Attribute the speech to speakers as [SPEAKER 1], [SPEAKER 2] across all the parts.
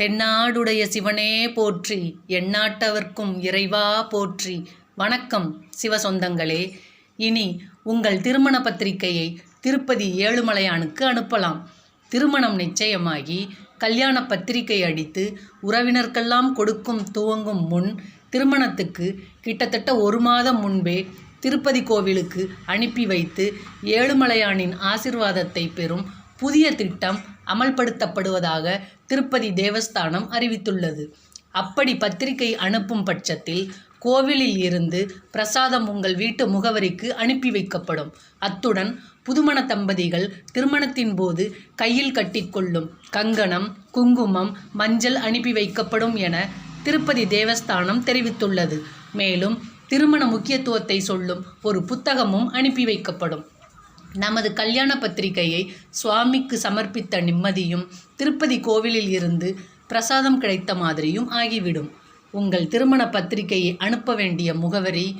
[SPEAKER 1] தென்னாடுடைய சிவனே போற்றி எந்நாட்டவர்க்கும் இறைவா போற்றி. வணக்கம் சிவ சொந்தங்களே இனி உங்கள் திருமண பத்திரிகையை திருப்பதி ஏழுமலையானுக்கு அனுப்பலாம். திருமணம் நிச்சயமாகி கல்யாண பத்திரிகை அடித்து உறவினர்க்கெல்லாம் கொடுக்கும் துவங்கும் முன் திருமணத்துக்கு கிட்டத்தட்ட ஒரு மாதம் முன்பே திருப்பதி கோவிலுக்கு அனுப்பி வைத்து ஏழுமலையானின் ஆசிர்வாதத்தை பெறும் புதிய திட்டம் அமல்படுத்தப்படுவதாக திருப்பதி தேவஸ்தானம் அறிவித்துள்ளது. அப்படி பத்திரிகை அனுப்பும் பட்சத்தில் கோவிலில் இருந்து பிரசாதம் உங்கள் வீட்டு முகவரிக்கு அனுப்பி வைக்கப்படும். அத்துடன் புதுமண தம்பதிகள் திருமணத்தின் போது கையில் கட்டிக்கொள்ளும் கங்கணம் குங்குமம் மஞ்சள் அனுப்பி வைக்கப்படும் என திருப்பதி தேவஸ்தானம் தெரிவித்துள்ளது. மேலும் திருமண முக்கியத்துவத்தை சொல்லும் ஒரு புத்தகமும் அனுப்பி வைக்கப்படும். நமது கல்யாண பத்திரிகையை சுவாமிக்கு சமர்ப்பித்த நிம்மதியும் திருப்பதி கோவிலில் இருந்து பிரசாதம் கிடைத்த மாதிரியும் ஆகிவிடும். உங்கள் திருமண பத்திரிகையை அனுப்ப வேண்டிய முகவரி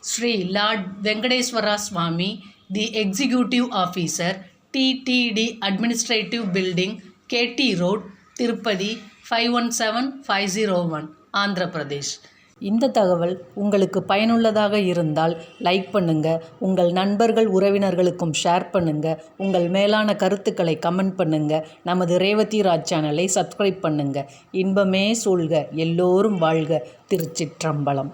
[SPEAKER 1] Sri lord Venkateswara Swamy the executive officer TTD administrative building KT road Tirupati five one seven five zero one Andhra Pradesh இந்த தகவல் உங்களுக்கு பயனுள்ளதாக இருந்தால் லைக் பண்ணுங்க உங்கள் நண்பர்கள் உறவினர்களுக்கும் ஷேர் பண்ணுங்க உங்கள் மேலான கருத்துக்களை கமெண்ட் பண்ணுங்க நமது ரேவதி ராஜ் சேனலை சப்ஸ்கிரைப் பண்ணுங்க. இன்பமே சூழ்க எல்லோரும் வாழ்க. திருச்சிற்றம்பலம்.